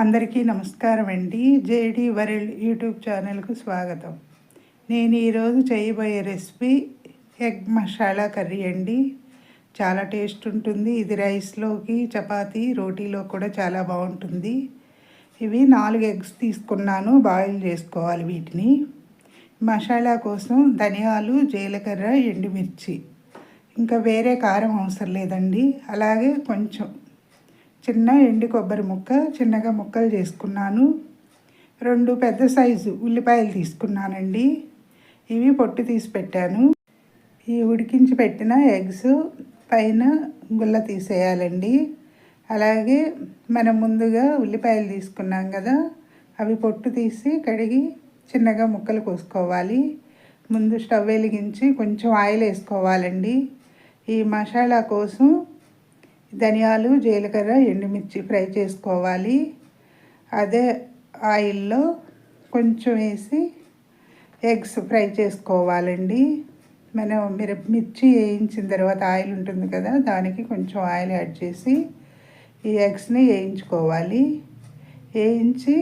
అందరికీ నమస్కారం అండి. జేడి వరల్డ్ యూట్యూబ్ ఛానల్కు స్వాగతం. నేను ఈరోజు చేయబోయే రెసిపీ ఎగ్ మసాలా కర్రీ అండి. చాలా టేస్ట్ ఉంటుంది. ఇది రైస్లోకి చపాతీ రోటీలో కూడా చాలా బాగుంటుంది. ఇవి నాలుగు ఎగ్స్ తీసుకున్నాను. బాయిల్ చేసుకోవాలి వీటిని. మసాలా కోసం ధనియాలు జీలకర్ర ఎండుమిర్చి. ఇంకా వేరే కారం అవసరం లేదండి. అలాగే కొంచెం చిన్న ఎండు కొబ్బరి ముక్క చిన్నగా ముక్కలు చేసుకున్నాను. రెండు పెద్ద సైజు ఉల్లిపాయలు తీసుకున్నానండి. ఇవి పొట్టు తీసి పెట్టాను. ఈ ఉడికించి పెట్టిన ఎగ్స్ పైన గుల్ల తీసేయాలండి. అలాగే మనం ముందుగా ఉల్లిపాయలు తీసుకున్నాం కదా అవి పొట్టు తీసి కడిగి చిన్నగా ముక్కలు కోసుకోవాలి. ముందు స్టవ్ వెలిగించి కొంచెం ఆయిల్ వేసుకోవాలండి. ఈ మసాలా కోసం ధనియాలు జీలకర్ర ఎండుమిర్చి ఫ్రై చేసుకోవాలి. అదే ఆయిల్లో కొంచెం వేసి ఎగ్స్ ఫ్రై చేసుకోవాలండి. మనం మిర మిర్చి వేయించిన తర్వాత ఆయిల్ ఉంటుంది కదా దానికి కొంచెం ఆయిల్ యాడ్ చేసి ఈ ఎగ్స్ని వేయించుకోవాలి. వేయించి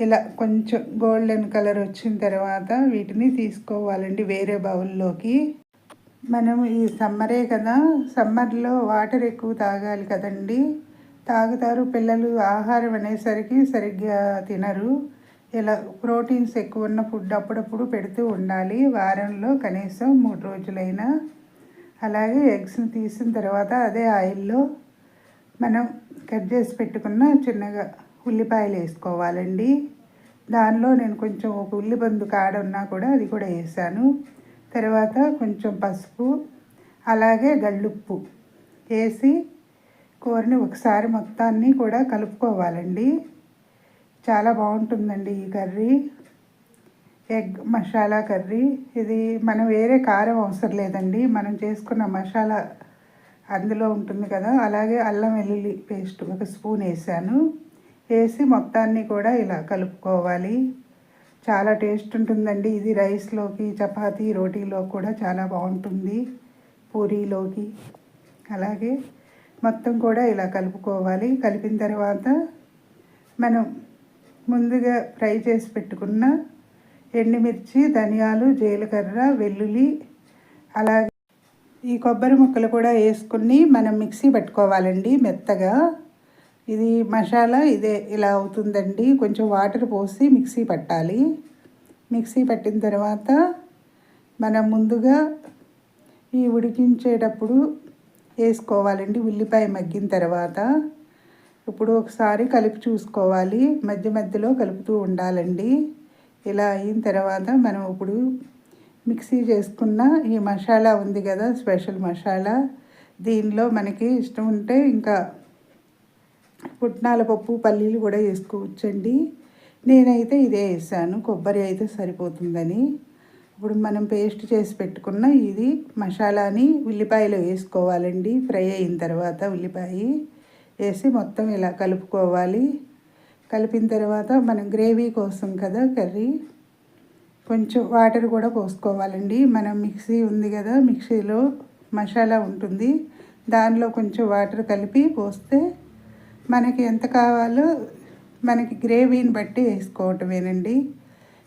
ఇలా కొంచెం గోల్డెన్ కలర్ వచ్చిన తర్వాత వీటిని తీసుకోవాలండి వేరే బౌల్లోకి. మనం ఈ సమ్మరే కదా సమ్మర్లో వాటర్ ఎక్కువ తాగాలి కదండి. తాగుతారు పిల్లలు ఆహారం అనేసరికి సరిగ్గా తినరు. ఇలా ప్రోటీన్స్ ఎక్కువ ఉన్న ఫుడ్ అప్పుడప్పుడు పెడుతూ ఉండాలి. వారంలో కనీసం మూడు రోజులైనా. అలాగే ఎగ్స్ని తీసిన తర్వాత అదే ఆయిల్లో మనం కట్ చేసి పెట్టుకున్న చిన్నగా ఉల్లిపాయలు వేసుకోవాలండి. దానిలో నేను కొంచెం ఒక ఉల్లిబందు కాడ ఉన్నా కూడా అది కూడా వేసాను. తర్వాత కొంచెం పసుపు అలాగే గళ్ళుప్పు వేసి కూరని ఒకసారి మొత్తాన్ని కూడా కలుపుకోవాలండి. చాలా బాగుంటుందండి ఈ కర్రీ. Egg masala curry. ఇది మనం వేరే కారం అవసరం లేదండి. మనం చేసుకున్న మసాలా అందులో ఉంటుంది కదా. అలాగే అల్లం వెల్లుల్లి పేస్ట్ ఒక స్పూన్ వేసాను. వేసి మొత్తాన్ని కూడా ఇలా కలుపుకోవాలి. చాలా టేస్ట్ ఉంటుందండి. ఇది రైస్లోకి చపాతీ రోటీలో కూడా చాలా బాగుంటుంది. పూరీలోకి. అలాగే మొత్తం కూడా ఇలా కలుపుకోవాలి. కలిపిన తర్వాత మనం ముందుగా ఫ్రై చేసి పెట్టుకున్న ఎండుమిర్చి ధనియాలు జీలకర్ర వెల్లుల్లి అలాగే ఈ కొబ్బరి ముక్కలు కూడా వేసుకుని మనం మిక్సీ పెట్టుకోవాలండి మెత్తగా. ఇది మసాలా ఇదే ఇలా అవుతుందండి. కొంచెం వాటర్ పోసి మిక్సీ పట్టాలి. మిక్సీ పట్టిన తర్వాత మనం ముందుగా ఈ ఉడికించేటప్పుడు వేసుకోవాలండి. ఉల్లిపాయ మగ్గిన తర్వాత ఇప్పుడు ఒకసారి కలిపి చూసుకోవాలి. మధ్య మధ్యలో కలుపుతూ ఉండాలండి. ఇలా అయిన తర్వాత మనం ఇప్పుడు మిక్సీ చేసుకున్న ఈ మసాలా ఉంది కదా స్పెషల్ మసాలా. దీనిలో మనకి ఇష్టం ఉంటే ఇంకా పుట్నాల పప్పు పల్లీలు కూడా వేసుకోవచ్చండి. నేనైతే ఇదే వేసాను. కొబ్బరి అయితే సరిపోతుందని. ఇప్పుడు మనం పేస్ట్ చేసి పెట్టుకున్న ఇది మసాలాని ఉల్లిపాయలో వేసుకోవాలండి. ఫ్రై అయిన తర్వాత ఉల్లిపాయ వేసి మొత్తం ఇలా కలుపుకోవాలి. కలిపిన తర్వాత మనం గ్రేవీ కోసం కదా కర్రీ కొంచెం వాటర్ కూడా పోసుకోవాలండి. మనం మిక్సీ ఉంది కదా మిక్సీలో మసాలా ఉంటుంది. దానిలో కొంచెం వాటర్ కలిపి పోస్తే మనకి ఎంత కావాలో మనకి గ్రేవీని బట్టి వేసుకోవటమేనండి.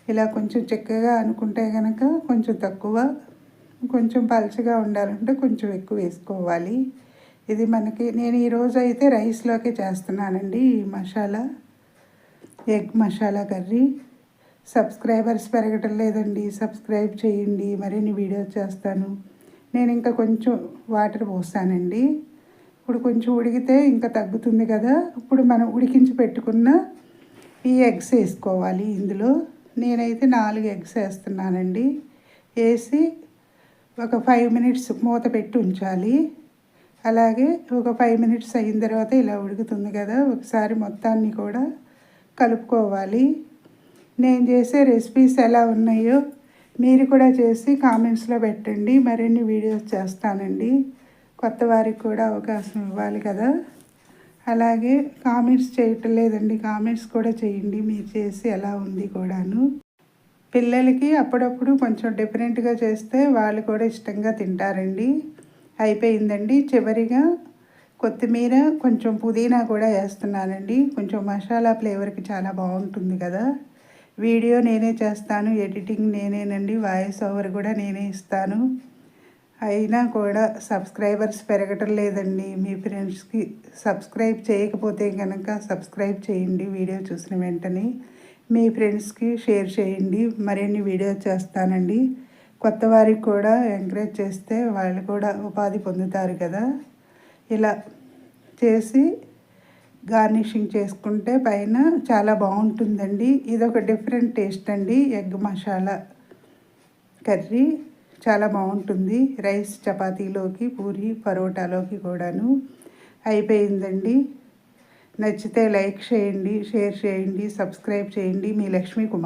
ఇలా కొంచెం చక్కగా అనుకుంటే కనుక కొంచెం తక్కువ కొంచెం పలచగా ఉండాలంటే కొంచెం ఎక్కువ వేసుకోవాలి. ఇది మనకి నేను ఈరోజు అయితే రైస్లోకే చేస్తున్నానండి ఈ masala egg masala curry. Subscribers పెరగటం లేదండి సబ్స్క్రైబ్ చేయండి మరిన్ని వీడియోస్ చేస్తాను. నేను ఇంకా కొంచెం వాటర్ పోస్తానండి. ఇప్పుడు కొంచెం ఉడికితే ఇంకా తగ్గుతుంది కదా. ఇప్పుడు మనం ఉడికించి పెట్టుకున్న ఈ ఎగ్స్ వేసుకోవాలి ఇందులో. నేనైతే నాలుగు ఎగ్స్ వేస్తున్నానండి. వేసి ఒక ఫైవ్ మినిట్స్ మూత పెట్టి ఉంచాలి. అలాగే ఒక ఫైవ్ మినిట్స్ అయిన తర్వాత ఇలా ఉడుకుతుంది కదా. ఒకసారి మొత్తాన్ని కూడా కలుపుకోవాలి. నేను చేసే రెసిపీస్ ఎలా ఉన్నాయో మీరు కూడా చేసి కామెంట్స్లో పెట్టండి. మరిన్ని వీడియోస్ చేస్తానండి. కొత్త వారికి కూడా అవకాశం ఇవ్వాలి కదా. అలాగే కామెంట్స్ చేయటం లేదండి. కామెంట్స్ కూడా చేయండి. మీరు చేసి ఎలా ఉంది కూడాను. పిల్లలకి అప్పుడప్పుడు కొంచెం డిఫరెంట్గా చేస్తే వాళ్ళు కూడా ఇష్టంగా తింటారండి. అయిపోయిందండి. చివరిగా కొత్తిమీర కొంచెం పుదీనా కూడా వేస్తున్నానండి. కొంచెం మసాలా ఫ్లేవర్కి చాలా బాగుంటుంది కదా. వీడియో నేనే చేస్తాను. ఎడిటింగ్ నేనేనండి. వాయిస్ ఓవర్ కూడా నేనే ఇస్తాను. అయినా కూడా సబ్స్క్రైబర్స్ పెరగటం లేదండి. మీ ఫ్రెండ్స్కి సబ్స్క్రైబ్ చేయకపోతే కనుక సబ్స్క్రైబ్ చేయండి వీడియో చూసిన వెంటనే. మీ ఫ్రెండ్స్కి షేర్ చేయండి. మరిన్ని వీడియో చేస్తానండి. కొత్త వారికి కూడా ఎంకరేజ్ చేస్తే వాళ్ళు కూడా ఉపాధి పొందుతారు కదా. ఇలా చేసి గార్నిషింగ్ చేసుకుంటే పైన చాలా బాగుంటుందండి. ఇది ఒక డిఫరెంట్ టేస్ట్ అండి. Egg masala curry. చాలా బాగుంటుంది. రైస్ చపాతీలోకి పూరి పరోటాలోకి కూడాను అయిపోయిందండి. నచ్చితే లైక్ చేయండి షేర్ చేయండి సబ్స్క్రైబ్ చేయండి. మీ లక్ష్మీ కుమార్.